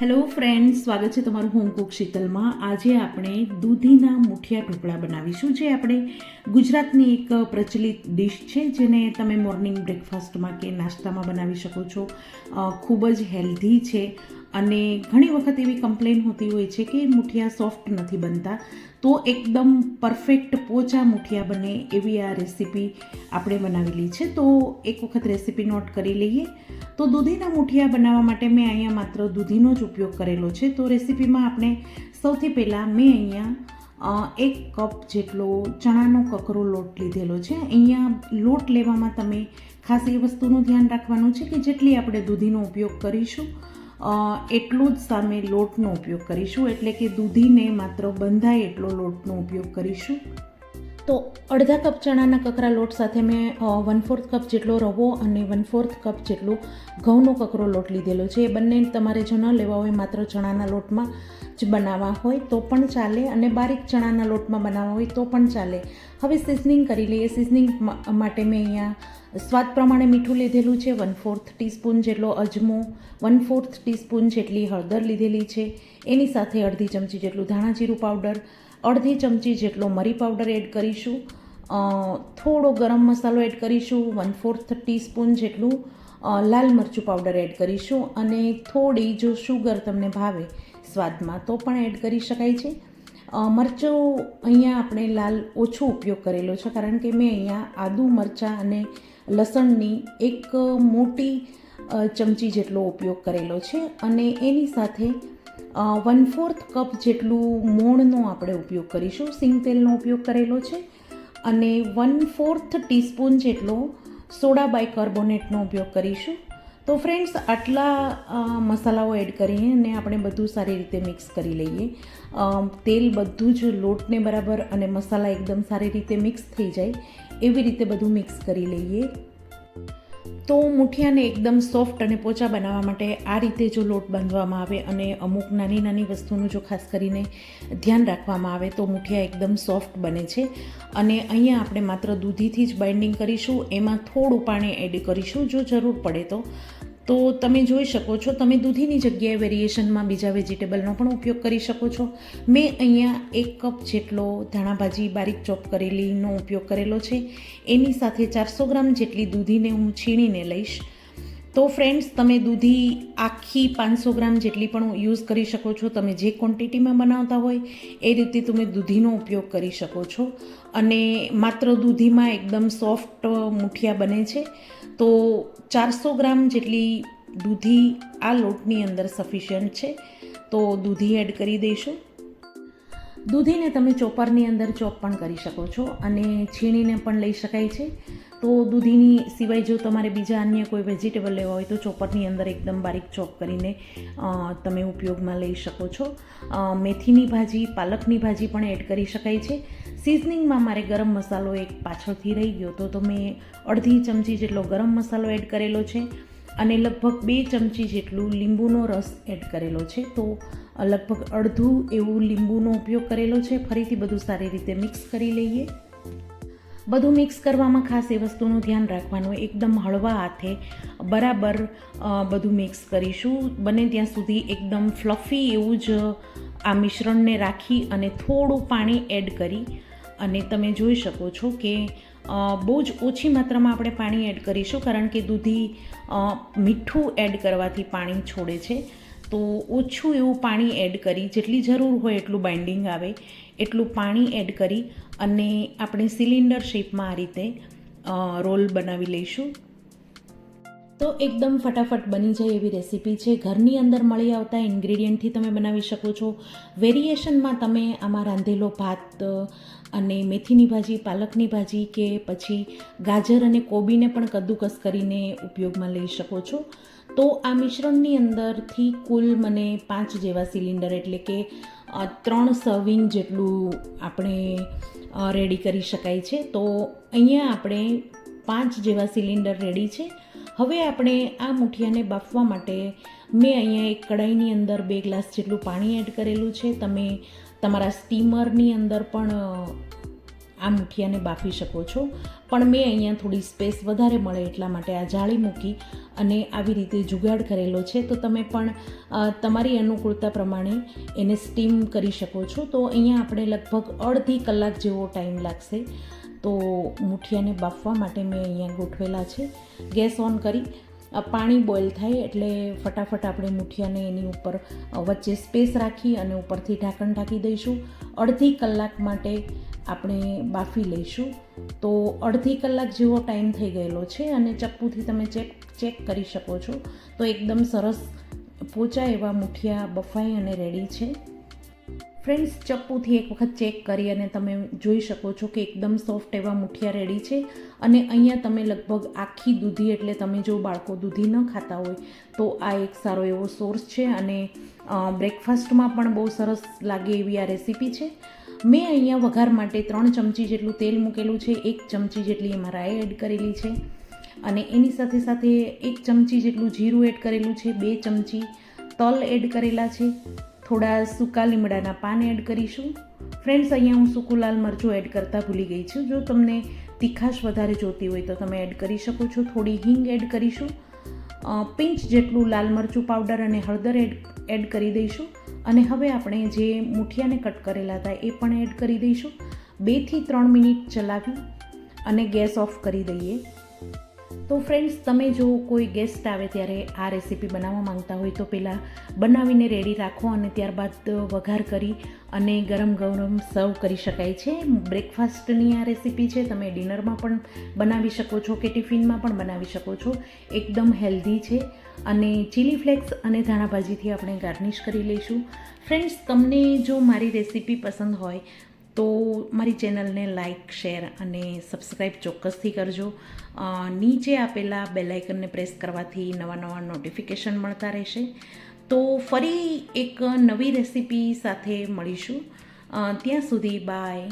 Hello friend સ્વાગત છે તમારું હોમ કુક શીતલમાં. આજે આપણે દૂધીના મુઠિયા ઢોકળા બનાવીશું, જે આપણે ગુજરાતની એક પ્રચલિત ડિશ છે, જેને તમે મોર્નિંગ બ્રેકફાસ્ટમાં કે નાસ્તામાં બનાવી શકો છો. ખૂબ જ હેલ્ધી છે. અને ઘણી વખત એવી કમ્પ્લેન હોતી હોય છે કે મુઠિયા સોફ્ટ નથી બનતા. તો એકદમ પરફેક્ટ પોચા મુઠિયા બને એવી આ રેસીપી આપણે બનાવેલી છે. તો એક વખત રેસીપી નોટ કરી લઈએ. તો દૂધીના મુઠિયા બનાવવા માટે મેં અહીંયા માત્ર દૂધીનો જ ઉપયોગ કરેલો છે. તો રેસીપીમાં આપણે સૌથી પહેલાં મેં અહીંયા એક કપ જેટલો ચણાનો કકરો લોટ લીધેલો છે. અહીંયા લોટ લેવામાં તમે ખાસ એ વસ્તુનું ધ્યાન રાખવાનું છે કે જેટલી આપણે દૂધીનો ઉપયોગ કરીશું. એટલું જ સામે લોટનો ઉપયોગ કરીશું. એટલે કે દૂધીને માત્ર બંધાય એટલો લોટનો ઉપયોગ કરીશું. તો અડધા કપ ચણાના કકરા લોટ સાથે મેં વન ફોર્થ કપ જેટલો રવો અને વન ફોર્થ કપ જેટલો ઘઉંનો કકરો લોટ લીધેલો છે. એ બંને તમારે જો ન લેવા હોય માત્ર ચણાના લોટમાં જ બનાવવા હોય તો પણ ચાલે અને બારીક ચણાના લોટમાં બનાવવા હોય તો પણ ચાલે. હવે સિઝનિંગ કરી લઈએ. સિઝનિંગ માટે મેં અહીંયા સ્વાદ પ્રમાણે મીઠું લીધેલું છે. વન ફોર્થ ટીસ્પૂન જેટલો અજમો વન ફોર્થ ટીસ્પૂન જેટલી હળદર લીધેલી છે. એની સાથે અડધી ચમચી જેટલું ધાણાજીરું પાવડર, અડધી ચમચી જેટલો મરી પાવડર એડ કરીશું. થોડો ગરમ મસાલો એડ કરીશું. વન ફોર્થ ટીસ્પૂન જેટલું લાલ મરચું પાવડર એડ કરીશું અને થોડી જો શુગર તમને ભાવે સ્વાદમાં તો પણ એડ કરી શકાય છે. મરચો અહીંયા આપણે લાલ ઓછો ઉપયોગ કરેલો છે, કારણ કે મેં અહીંયા આદુ, મરચાં અને લસણની એક મોટી ચમચી જેટલો ઉપયોગ કરેલો છે. અને એની સાથે વન ફોર્થ કપ જેટલું મોણનો આપણે ઉપયોગ કરીશું, સિંગ તેલનો ઉપયોગ કરેલો છે. અને વન ફોર્થ ટીસ્પૂન જેટલો સોડા બાયકાર્બોનેટનો ઉપયોગ કરીશું. તો ફ્રેન્ડ્સ આટલા મસાલાઓ એડ કરીને આપણે બધું સારી રીતે મિક્સ કરી લઈએ. તેલ બધું જ લોટને બરાબર અને મસાલા એકદમ સારી રીતે મિક્સ થઈ જાય, એવી રીતે બધું મિક્સ કરી લઈએ. તો મુઠિયાને એકદમ સોફ્ટ અને પોચા બનાવવા માટે આ રીતે જો લોટ બાંધવામાં આવે અને અમુક નાની નાની વસ્તુનું જો ખાસ કરીને ધ્યાન રાખવામાં આવે તો મુઠિયા એકદમ સોફ્ટ બને છે. અને અહીંયા આપણે માત્ર દૂધીથી જ બાઇન્ડિંગ કરીશું, એમાં થોડું પાણી એડ કરીશું જો જરૂર પડે તો. તો તમે જોઈ શકો છો, તમે દૂધીની જગ્યાએ વેરિએશનમાં બીજા વેજીટેબલનો પણ ઉપયોગ કરી શકો છો. મેં અહીંયા એક કપ જેટલો ધાણાભાજી બારીક ચોપ કરેલીનો ઉપયોગ કરેલો છે. એની સાથે ચારસો ગ્રામ જેટલી દૂધીને હું છીણીને લઈશ. તો ફ્રેન્ડ્સ, તમે દૂધી આખી પાંચસો ગ્રામ જેટલી પણ યુઝ કરી શકો છો. તમે જે ક્વોન્ટિટીમાં બનાવતા હોય એ રીતે તમે દૂધીનો ઉપયોગ કરી શકો છો. અને માત્ર દૂધીમાં એકદમ સોફ્ટ મુઠિયા બને છે. તો ચારસો ગ્રામ જેટલી દૂધી આ લોટની અંદર સફિશિયન્ટ છે. તો દૂધી એડ કરી દઈશું. દૂધીને તમે ચોપરની અંદર ચોપ પણ કરી શકો છો અને છીણીને પણ લઈ શકાય છે. તો દૂધીની સિવાય જો તમારે બીજા અન્ય કોઈ વેજીટેબલ લેવા હોય તો ચોપરની અંદર એકદમ બારીક ચોપ કરીને તમે ઉપયોગમાં લઈ શકો છો. મેથીની ભાજી, પાલકની ભાજી પણ એડ કરી શકાય છે. સિઝનિંગમાં મારે ગરમ મસાલો એક પાછળથી રહી ગયો તો તો મેં અડધી ચમચી જેટલો ગરમ મસાલો એડ કરેલો છે અને લગભગ બે ચમચી જેટલું લીંબુનો રસ એડ કરેલો છે. તો લગભગ અડધું એવું લીંબુનો ઉપયોગ કરેલો છે. ફરીથી બધું સારી રીતે મિક્સ કરી લઈએ. બધું મિક્સ કરવામાં ખાસ એ વસ્તુનું ધ્યાન રાખવાનું, એકદમ હળવા હાથે બરાબર બધું મિક્સ કરીશું. બને ત્યાં સુધી એકદમ ફ્લફી એવું જ આ મિશ્રણને રાખી અને થોડું પાણી એડ કરી અને તમે જોઈ શકો છો કે બહુ જ ઓછી માત્રામાં આપણે પાણી એડ કરીશું કારણ કે દૂધી મીઠું એડ કરવાથી પાણી છોડે છે. તો ઓછું એવું પાણી એડ કરી, જેટલી જરૂર હોય એટલું બાઇન્ડિંગ આવે, એટલું પાણી એડ કરી અને આપણે સિલિન્ડર શેપમાં આ રીતે રોલ બનાવી લઈશું. તો એકદમ ફટાફટ બની જાય એવી રેસીપી છે ઘરની અંદર મળી આવતા ઇન્ગ્રેડિયન્ટથી તમે બનાવી શકો છો. વેરિએશનમાં તમે આમાં રાંધેલો ભાત અને મેથીની ભાજી, પાલકની ભાજી કે પછી ગાજર અને કોબીને પણ કદ્દુકસ કરીને ઉપયોગમાં લઈ શકો છો. તો આ મિશ્રણની અંદરથી કુલ મને પાંચ જેવા સિલિન્ડર એટલે કે ત્રણ સર્વિંગ જેટલું આપણે રેડી કરી શકાય છે. તો અહીંયા આપણે પાંચ જેવા સિલિન્ડર રેડી છે. હવે આપણે આ મુઠિયાને બાફવા માટે મેં અહીંયા એક કઢાઈની અંદર બે ગ્લાસ જેટલું પાણી એડ કરેલું છે. તમે તમારા સ્ટીમરની અંદર પણ આ મુઠિયાને બાફી શકો છો. પણ મેં અહીંયા થોડી સ્પેસ વધારે મળે એટલા માટે આ જાળી મૂકી અને આવી રીતે જુગાડ કરેલો છે. તો તમે પણ તમારી અનુકૂળતા પ્રમાણે એને સ્ટીમ કરી શકો છો. તો અહીંયા આપણે લગભગ અડધી કલાક જેવો ટાઈમ લાગશે. તો મુઠિયાને બાફવા માટે મેં અહીંયા ગોઠવેલા છે. ગેસ ઓન કરી પાણી બોઇલ થાય એટલે ફટાફટ આપણે મુઠિયાને એની ઉપર વચ્ચે સ્પેસ રાખી અને ઉપરથી ઢાંકણ ઢાંકી દઈશું. અડધી કલાક માટે આપણે બાફી લઈશું. તો અડધી કલાક જેવો ટાઈમ થઈ ગયેલો છે અને ચપ્પુથી તમે ચેક ચેક કરી શકો છો. તો એકદમ સરસ પોચા એવા મુઠિયા બફાઈ અને રેડી છે. ફ્રેન્ડ્સ, ચપ્પુથી એક વખત ચેક કરી અને તમે જોઈ શકો છો કે એકદમ સોફ્ટ એવા મુઠિયા રેડી છે. અને અહીંયા તમે લગભગ આખી દૂધી, એટલે તમે જો બાળકો દૂધી ન ખાતા હોય, તો આ એક સારો એવો સોર્સ છે અને બ્રેકફાસ્ટમાં પણ બહુ સરસ લાગે એવી આ રેસીપી છે. મેં અહીંયા વઘાર માટે ત્રણ ચમચી જેટલું તેલ મૂકેલું છે, એક ચમચી જેટલી એમાં રાઈ એડ કરેલી છે. અને એની સાથે સાથે એક ચમચી જેટલું જીરું એડ કરેલું છે, બે ચમચી તલ એડ કરેલા છે. થોડા સૂકા લીમડાના પાન એડ કરીશું. ફ્રેન્ડ્સ અહીંયા હું સૂકું લાલ મરચું એડ કરતાં ભૂલી ગઈ છું. જો તમને તીખાશ વધારે જોતી હોય તો તમે એડ કરી શકો છો. થોડી હિંગ એડ કરીશું. પિંચ જેટલું લાલ મરચું પાવડર અને હળદર એડ એડ કરી દઈશું. અને હવે આપણે જે મુઠિયાને કટ કરેલા હતા એ પણ એડ કરી દઈશું. બેથી ત્રણ મિનિટ ચલાવી અને ગેસ ઓફ કરી દઈએ. તો ફ્રેન્ડ્સ તમે જો કોઈ ગેસ્ટ આવે ત્યારે આ રેસીપી બનાવવા માંગતા હોય તો પહેલાં બનાવીને રેડી રાખો અને ત્યારબાદ વઘાર કરી અને ગરમ ગરમ સર્વ કરી શકાય છે. બ્રેકફાસ્ટની આ રેસીપી છે, તમે ડિનરમાં પણ બનાવી શકો છો કે ટિફિનમાં પણ બનાવી શકો છો. એકદમ હેલ્ધી છે અને ચીલી ફ્લેક્સ અને ધાણાભાજીથી આપણે ગાર્નિશ કરી લઈશું. ફ્રેન્ડ્સ તમને જો મારી રેસીપી પસંદ હોય તો મારી ચેનલને લાઇક શેર અને સબસ્ક્રાઈબ ચોક્કસથી કરજો. નીચે આપેલા બેલાઇકનને પ્રેસ કરવાથી નવા નવા નોટિફિકેશન મળતા રહેશે. તો ફરી એક નવી રેસીપી સાથે મળીશું. ત્યાં સુધી બાય.